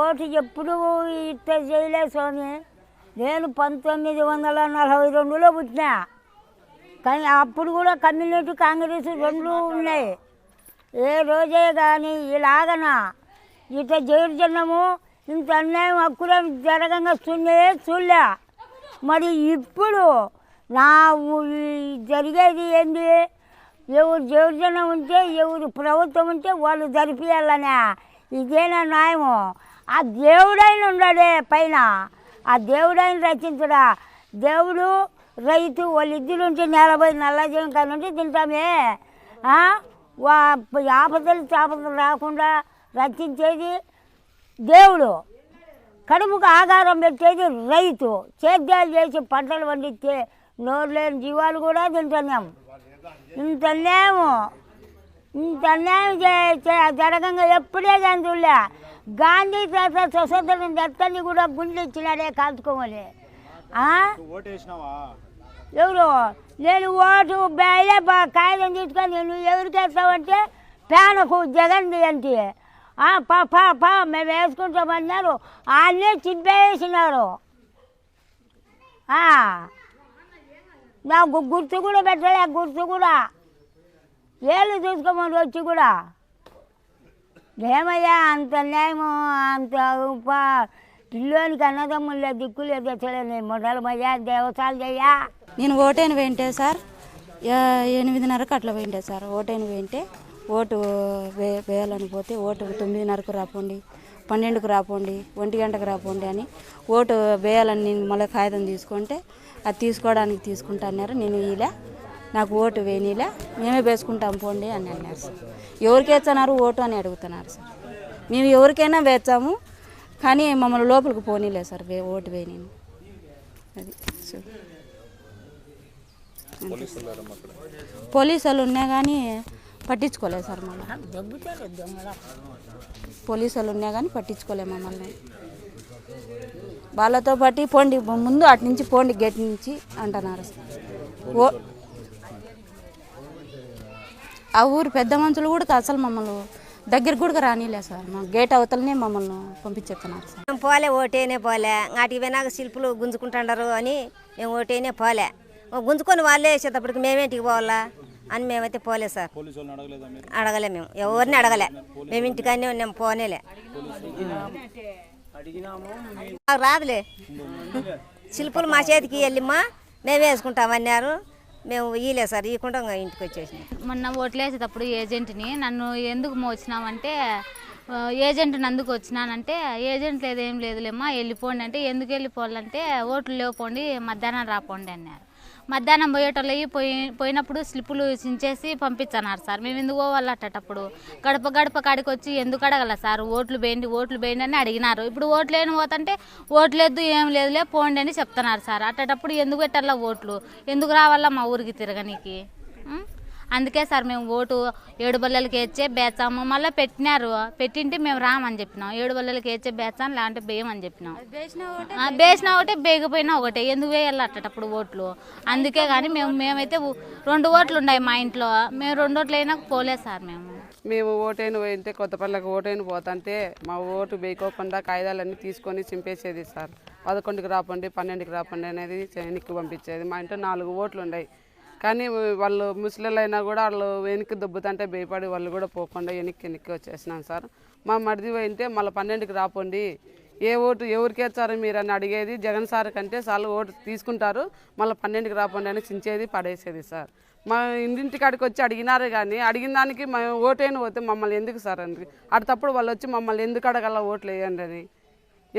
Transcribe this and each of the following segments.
Vote ఎప్పుడు ఇట్ట చేయలే స్వామి. నేను పంతొమ్మిది వందల నలభై రెండులో పుట్టినా. కానీ అప్పుడు కూడా కమ్యూనిటీ కాంగ్రెస్ రెండు ఉన్నాయి ఏ రోజే కానీ ఇలాగనా ఇట్లా జైర్జన్నము ఇంత అన్యాయం హక్కులు జరగంగా చూడే చూడలే. మరి ఇప్పుడు నా జరిగేది ఏంది? ఎవరు జైర్జన్నం ఉంటే ఎవరు ప్రభుత్వం ఉంటే వాళ్ళు జరిపియాలనే. ఇదేనా న్యాయము? ఆ దేవుడైన ఉన్నాడే పైన. ఆ దేవుడైన రచించడా దేవుడు రైతు వాళ్ళిద్దరు ఉంటే నలభై నల్లజీవం కానీ ఉంటే తింటామే. వా ఆపదలు చాపదలు రాకుండా రక్షించేది దేవుడు. కడుపుకు ఆధారం పెట్టేది రైతు. సేద్యాలు చేసి పంటలు పండిస్తే నోరు లేని జీవాలు కూడా తింటున్నాము ఇంత అన్యాయము. ఇంత అన్యాయం చే- జరగంగా ఎప్పుడే కానీ చూడలే. గాంధీ తాత స్వతంత్రం దత్తని కూడా గుండె ఇచ్చినాడే వేసినావా? ఎవరు? నేను ఓటు బయలే కాగితం తీసుకొని నువ్వు ఎవరికి వేస్తావంటే పేనకు జగన్ అంటే. పా పా పా మేము వేసుకుంటామన్నారు. అన్నీ చింపేసినారు. నాకు గుర్తు కూడా పెట్టలే గుర్తు కూడా. ఏళ్ళు చూసుకోమని వచ్చి కూడా. ఏమయ్యా అంత న్యాయము అంత ఉపా పిల్లోనికి అన్నదమ్ముల దిక్కు లేదు అసలు మొదలమయ్యా దేవసాలు చెయ్యా నేను ఓటైన వేయింటే సార్ ఎనిమిదిన్నరకు అట్లా వేయింటే సార్. ఓటైన వేయింటే ఓటు వే వేయాలని పోతే ఓటు తొమ్మిదిన్నరకు రాపోండి పన్నెండుకు రాపోండి ఒంటి గంటకు రాపోండి అని ఓటు వేయాలని నేను మళ్ళీ కాగితం తీసుకుంటే అది తీసుకోవడానికి తీసుకుంటా అన్నారు. నేను ఇలా నాకు ఓటు వేయనీలే మేమే వేసుకుంటాం పోండి అని అన్నారు సార్. ఎవరికేస్తున్నారు ఓటు అని అడుగుతున్నారు సార్. మేము ఎవరికైనా వేస్తాము కానీ మమ్మల్ని లోపలికి పోనీలే సార్ వే ఓటు వేయని అది పోలీసులు పోలీసు వాళ్ళు ఉన్నా కానీ పట్టించుకోలేదు సార్ మమ్మల్ని. పోలీసు వాళ్ళు ఉన్నా కానీ పట్టించుకోలే మమ్మల్ని. వాళ్ళతో పాటు పోండి ముందు అటు నుంచి పోండి గేట్ నుంచి అంటున్నారు సార్. ఓ ఆ ఊరు పెద్ద మనుషులు కూడా అసలు మమ్మల్ని దగ్గర కూడా రానిలే సార్. మా గేట్ అవతలనే మమ్మల్ని పంపించేస్తున్నారు సార్. మేము పోలే ఓటేనే పోలే. నాటికి పోయినాక శిల్పులు గుంజుకుంటాడారు అని మేము ఓటేనే పోలే. గుంజుకొని వాళ్ళే వేసేటప్పటికి మేమేంటికి పోవాలా అని మేమైతే పోలే సార్. అడగలే మేము. ఎవరిని అడగలే. మేము ఇంటికానే మేము పోనేలే. మాకు రాదులే. శిల్పులు మా చేతికి వెళ్ళిమ్మా మేము వేసుకుంటామన్నారు మేము ఇయలే సార్ ఇవ్వకుండా ఇంటికి వచ్చేసినాం. మొన్న ఓట్లేసేటప్పుడు ఏజెంట్ని నన్ను ఎందుకు మోచినామంటే ఏజెంట్ నందుకు వచ్చినానంటే ఏజెంట్ లేదు ఏం లేదులేమ్మా వెళ్ళిపోండి అంటే ఎందుకు వెళ్ళిపోవాలంటే ఓట్లు లేకపోండి మధ్యాహ్నం రాపోండి అన్నారు. మధ్యాహ్నం పోయేటోళ్ళు పోయి పోయినప్పుడు స్లిప్పులు చించేసి పంపించన్నారు సార్. మేము ఎందుకు పోవాలి అట్టేటప్పుడు గడప గడప కాడికి వచ్చి ఎందుకు అడగల సార్? ఓట్లు వేయండి ఓట్లు వేయండి అని అడిగినారు. ఇప్పుడు ఓట్లు లేని పోతుంటే ఓట్లు ఏం లేదులే పోండి అని చెప్తున్నారు సార్. అట్టేటప్పుడు ఎందుకు పెట్టాలా ఓట్లు? ఎందుకు రావాలా మా ఊరికి తిరగనీకి? అందుకే సార్ మేము ఓటు ఏడు బల్లలకి వేచ్చే బేచాము. మళ్ళీ పెట్టినారు. పెట్టింటే మేము రామని చెప్పినాం. ఏడు బల్లలకి వేచ్చే బేచాం లేదంటే బేయమని చెప్పినాం. ఆ, బేసినా ఒకటే బేగపోయినా ఒకటే. ఎందుకు వేయాలి అట్టేటప్పుడు ఓట్లు? అందుకే కానీ మేము మేమైతే రెండు ఓట్లు ఉన్నాయి మా ఇంట్లో. మేము రెండు ఓట్లు అయినా పోలేదు సార్ మేము. మేము ఓటైన పోయింటే కొత్తపల్లికి ఓటైన పోతుంటే మా ఓటు వేయకోకుండా కాగితాలన్నీ తీసుకొని చింపేసేది సార్. పదకొండుకి రాపండి పన్నెండుకి రాపండి అనేది వెనక్కి పంపించేది. మా ఇంట్లో నాలుగు ఓట్లు ఉన్నాయి కానీ వాళ్ళు ముసలిలైనా కూడా వాళ్ళు వెనక్కి దొబ్బుతుంటే భయపడి వాళ్ళు కూడా పోకుండా వెనక్కి వెనక్కి వచ్చేసినాం సార్. మా మరిది పోయింటే మళ్ళీ పన్నెండుకి రాపండి. ఏ ఓటు ఎవరికే వేస్తారు మీరు అని అడిగేది జగన్ సార్ కంటే చాలు ఓటు తీసుకుంటారు. మళ్ళీ పన్నెండుకి రాపండి అని చించేది పడేసేది సార్. మా ఇంటింటికాడికి వచ్చి అడిగినారు కానీ అడిగిన దానికి మేము ఓటైన పోతే మమ్మల్ని ఎందుకు సార్ అని. అడతప్పుడు వాళ్ళు వచ్చి మమ్మల్ని ఎందుకు అడగల ఓట్లు వేయండి అని.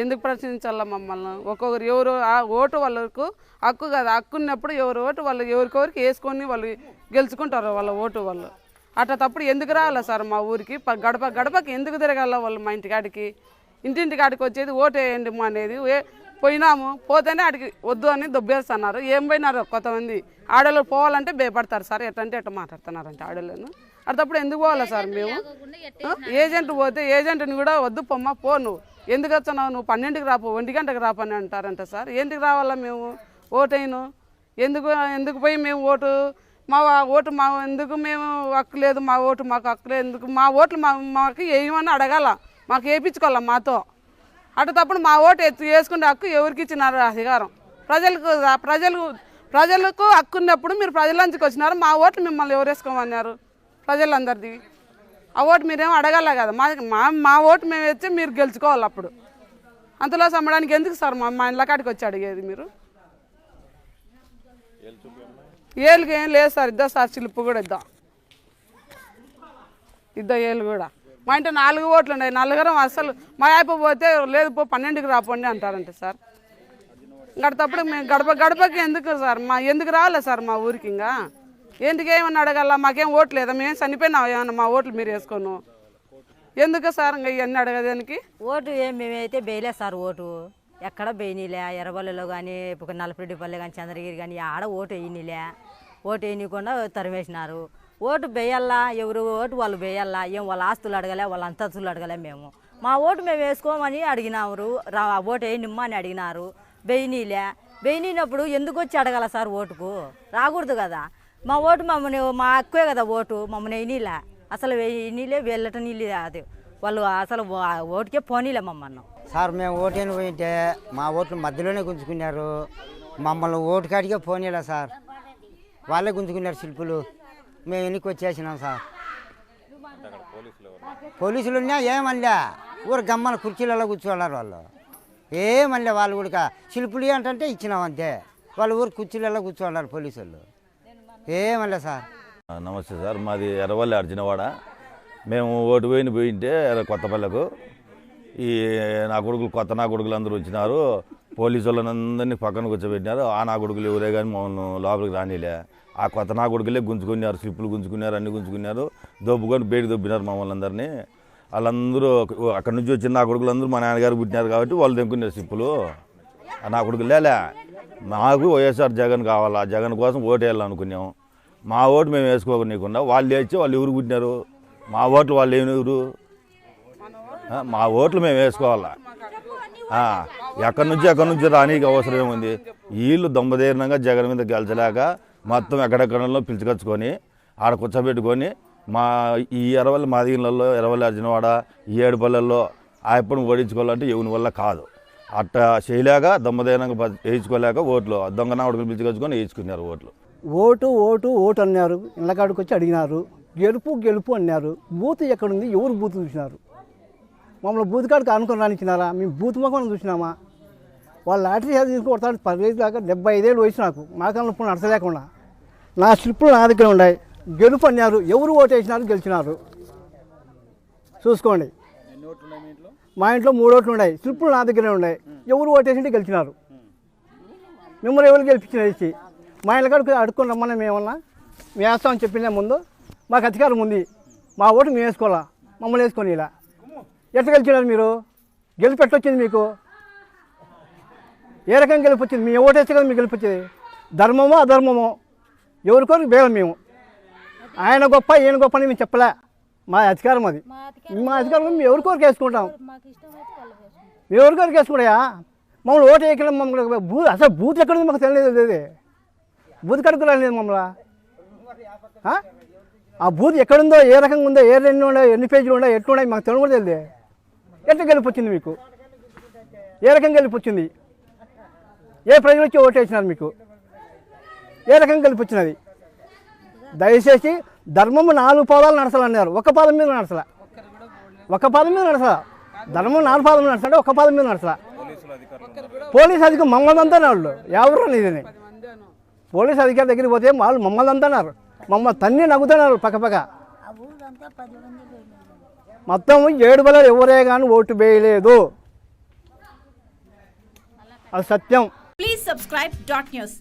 ఎందుకు ప్రశ్నించాలా మమ్మల్ని? ఒక్కొక్కరు ఎవరు ఆ ఓటు వాళ్ళకు హక్కు కదా. హక్కు ఉన్నప్పుడు ఎవరు ఓటు వాళ్ళు ఎవరికొరికి వేసుకొని వాళ్ళు గెలుచుకుంటారు వాళ్ళ ఓటు వాళ్ళు. అట్లా తప్పుడు ఎందుకు రావాలా సార్ మా ఊరికి? గడప గడపకి ఎందుకు తిరగాల వాళ్ళు మా ఇంటికాడికి ఇంటింటి కాడికి వచ్చేది ఓటు వేయండి మా అనేది పోయినాము పోతేనే ఆడికి వద్దు అని దొబ్బేస్తున్నారు. ఏం పోయినారు కొంతమంది? ఆడవాళ్ళు పోవాలంటే భయపడతారు సార్. ఎట్లంటే ఎట్లా మాట్లాడుతున్నారంటే ఆడవాళ్ళను అట్టప్పుడు ఎందుకు పోవాలా సార్ మేము? ఏజెంట్ పోతే ఏజెంట్ని కూడా వద్దు పొమ్మ పో నువ్వు. ఎందుకు వచ్చావు? నువ్వు పన్నెండుకి రాపు ఒంటి గంటకు రాపని అంటారంట సార్. ఎందుకు రావాలా మేము? ఓటైను. ఎందుకు ఎందుకు పోయి మేము ఓటు? మా ఓటు మా ఎందుకు మేము హక్కు లేదు? మా ఓటు మాకు హక్కు లేదు. ఎందుకు? మా ఓట్లు మా మాకు వేయమని అడగాల. మాకు వేయించుకోవాలా మాతో. అటు తప్పుడు మా ఓటు ఎత్తు వేసుకునే హక్కు ఎవరికి ఇచ్చినారు? అధికారం. ప్రజలకు ప్రజలు ప్రజలకు హక్కు ఉన్నప్పుడు మీరు ప్రజలంచుకు వచ్చినారు. మా ఓట్లు మిమ్మల్ని ఎవరు వేసుకోమన్నారు? ప్రజలందరిది. ఆ ఓటు మీరేం అడగాల కదా. మా మా మా ఓటు మేము వచ్చి మీరు గెలుచుకోవాలి అప్పుడు. అంతలో సమ్మడానికి ఎందుకు సార్ మా మా ఇళ్ళ కాడికి వచ్చి అడిగేది మీరు? ఏళ్ళకి ఏం లేదు సార్ ఇద్దా సార్ చిలుపు కూడా ఇద్దాం. ఇద్దా ఏళ్ళు కూడా. మా ఇంట్లో నాలుగు ఓట్లు ఉన్నాయి నలుగురం అసలు మా అయిపోతే లేదు పో పన్నెండుకి రాపోండి అంటారంట సార్. గడతప్పుడు మేము గడప గడపకి ఎందుకు సార్ మా ఎందుకు రాలే సార్ మా ఊరికి ఇంకా? ఎందుకు ఏమన్నా మాకేం ఓట్లు లేదా? మేము చనిపోయినా ఏమన్నా మా ఓట్లు మీరు వేసుకోను. ఎందుకు సార్ ఇంకా ఇవన్నీ అడగదానికి ఓటు ఏం మేమైతే బేయలే సార్ ఓటు. ఎక్కడ బేయనీలే ఎర్రబల్లిలో కానీ ఇప్పుడు నలపరెడ్డిపల్లి కానీ చంద్రగిరి కానీ ఆడ ఓటు వేయనీలే ఓటు వేయనీయకుండా తరిమేసినారు. ఓటు వేయాలా ఎవరు ఓటు వాళ్ళు వేయాలా ఏం వాళ్ళ ఆస్తులు అడగలే? వాళ్ళ అంతస్తులు అడగలే మేము. మా ఓటు మేము వేసుకోమని అడిగినారు. రా ఓటు వేయనిమ్మా అని అడిగినారు. బెయినీలే బెయినినప్పుడు ఎందుకు వచ్చి అడగాల సార్ ఓటుకు? రాకూడదు కదా. మా ఓటు మమ్మల్ని మా అక్కే కదా ఓటు మమ్మల్ని వేయనీలే? అసలు వేయనీలే వెళ్ళటం నీళ్ళు అది వాళ్ళు అసలు ఓటుకే పోనీలే మమ్మల్ని. సార్ మేము ఓటేని పోయింటే మా ఓట్లు మధ్యలోనే గుంజుకున్నారు. మమ్మల్ని ఓటు కాడికే పోనీలా సార్. వాళ్ళే గుంజుకున్నారు శిల్పులు. మేము వెనక్కి వచ్చేసినాం సార్. పోలీసులు ఉన్నా ఏమనలే. ఊరు గమ్మల కుర్చీలలో కూర్చోన్నారు వాళ్ళు. ఏమనలే వాళ్ళు కూడా. శిల్పులు ఏంటంటే ఇచ్చినాం అంతే. వాళ్ళు ఊరు కుర్చీలలో కూర్చోన్నారు పోలీసులు. ఏమనలే సార్? నమస్తే సార్ మాది ఎర్రవల్లి అర్జునవాడ. మేము ఓటు పోయిన పోయింటే కొత్తపల్లెకు. ఈ నా కొడుకులు కొత్త నా కొడుకులు అందరూ వచ్చినారు. పోలీసు వాళ్ళందరినీ పక్కన కూర్చోబెట్టినారు. ఆ నా కొడుకులు ఎవరే కానీ మమ్మల్ని లోపలికి రానిలే. ఆ కొత్త నా కొడుకులే గుంజుకున్నారు స్లిప్పులు గుంజుకున్నారు అన్ని గుంజుకున్నారు. దొబ్బుకొని బయట దొబ్బినారు మమ్మల్ని అందరినీ. వాళ్ళందరూ అక్కడి నుంచి వచ్చిన నా కొడుకులందరూ మా నాన్నగారు పుట్టినారు కాబట్టి వాళ్ళు దెంకున్నారు స్లిప్పులు. ఆ నా కొడుకులు లేలే. మాకు వైఎస్ఆర్ జగన్ కావాలా? జగన్ కోసం ఓటు వేయాలనుకున్నాం మా ఓటు మేము వేసుకోకుండా వాళ్ళు వేసి వాళ్ళు ఎవరు పుట్టినారు? మా ఓట్లు వాళ్ళు ఏమి ఎవరు మా ఓట్లు మేము వేసుకోవాలా? ఎక్కడి నుంచి ఎక్కడి నుంచి రానికి అవసరం ఏముంది? వీళ్ళు దొంబదీర్ణంగా జగన్ మీద గెలిచలేక మొత్తం ఎక్కడెక్కడలో పిలుచుకొచ్చుకొని ఆడ కూర్చోబెట్టుకొని మా ఈ ఎరవల్లి మాదిగిళ్ళల్లో ఎరవల్లి అర్జునవాడ ఈ ఏడుపల్లెల్లో ఆ ఎప్పుడు ఓడించుకోవాలంటే ఎవరి వల్ల కాదు. అట్ట చేయలేక దొంబదీర్ణంగా వేయించుకోలేక ఓట్లు దొంగ నావుడికి పిలుచుకొచ్చుకొని వేయించుకున్నారు ఓట్లు. ఓటు ఓటు ఓటు అన్నారు. ఇళ్ళకాడికి వచ్చి అడిగినారు. గెలుపు గెలుపు అన్నారు. బూత్ ఎక్కడుంది? ఎవరు బూత్ చూసినారు? మమ్మల్ని బూత్ కాడికి అనుకుని రానిచ్చినారా మేము బూత్ మొక్కను చూసినామా? వాళ్ళు లాటరీ అది తీసుకొడతాడు పదిహేను దాకా డెబ్బై ఐదేళ్ళు వయసు నాకు. మాకన్నా ఇప్పుడు నడచలేకుండా. నా స్లిప్పులు నా దగ్గర ఉన్నాయి. గెలుపు అన్నారు. ఎవరు ఓటు వేసినారు? గెలిచినారు. చూసుకోండి. మీ ఇంట్లో? ఇంట్లో మూడు ఓట్లు ఉన్నాయి. స్లిప్పులు నా దగ్గరే ఉన్నాయి. ఎవరు ఓటేసింటే గెలిచినారు. మిమ్మల్ని ఎవరు గెలిపించిన ఇచ్చి? మా ఇళ్ళ కాడికి అడుక్కొని రమ్మని మేమన్నా? మేము వేస్తామని చెప్పిందే ముందు మాకు అధికారం ఉంది. మా ఓటు మేము వేసుకోవాలా? మమ్మల్ని వేసుకొని ఇలా. ఎట్లా గెలిచినారు మీరు? గెలుపు ఎట్లొచ్చింది మీకు? ఏ రకంగా గెలుపు వచ్చింది? మీ ఓటు వేస్తే కదా మీకు గెలుపు వచ్చేది. ధర్మమో అధర్మమో? ఎవరికోరికి బేలం మేము. ఆయన గొప్ప ఈయన గొప్ప అని మేము చెప్పలే. మా అధికారం అది. మా అధికారం మేము ఎవరికోరికి వేసుకుంటాం? మీరు ఎవరికోరికి వేసుకుంటాయా? మమ్మల్ని ఓటు వేయకుండా మమ్మల్ని బూ అసలు బూత్ ఎక్కడ ఉంది మాకు తెలియదు లేదు బూత్ కడుకు రాలేదు మమ్మల్ని. ఆ? బూత్ ఎక్కడుందో ఏ రకంగా ఉందో ఏ రెండు ఉన్నాయో ఎన్ని పేజీలు ఉన్నాయో ఎట్లున్నాయి మాకు తెలియదు తెలియదు. ఎట్లా గెలుపు వచ్చింది మీకు? ఏ రకంగా గెలుపు వచ్చింది? ఏ ప్రజలు వచ్చి ఓటు వేసినారు మీకు? ఏ రకంగా గెలుపు వచ్చినది? దయచేసి ధర్మము నాలుగు పాదాలు నడచాలన్నారు. ఒక పాదం మీద నడచలా. ఒక పాదం మీద నడచలా. ధర్మం నాలుగు పాదం నడచాలంటే ఒక పాదం మీద నడచలా. పోలీస్ అధికారి మమ్మల్ని వాళ్ళు ఎవరు ఇది పోలీస్ అధికారి దగ్గరికి పోతే వాళ్ళు మమ్మల్ని అంటున్నారు. మమ్మల్ని తన్ని నవ్వుతున్నారు పక్కపక్క మొత్తం ఏడు బలాలు ఎవరే కానీ ఓటు వేయలేదు. అది సత్యం. Please subscribe dot news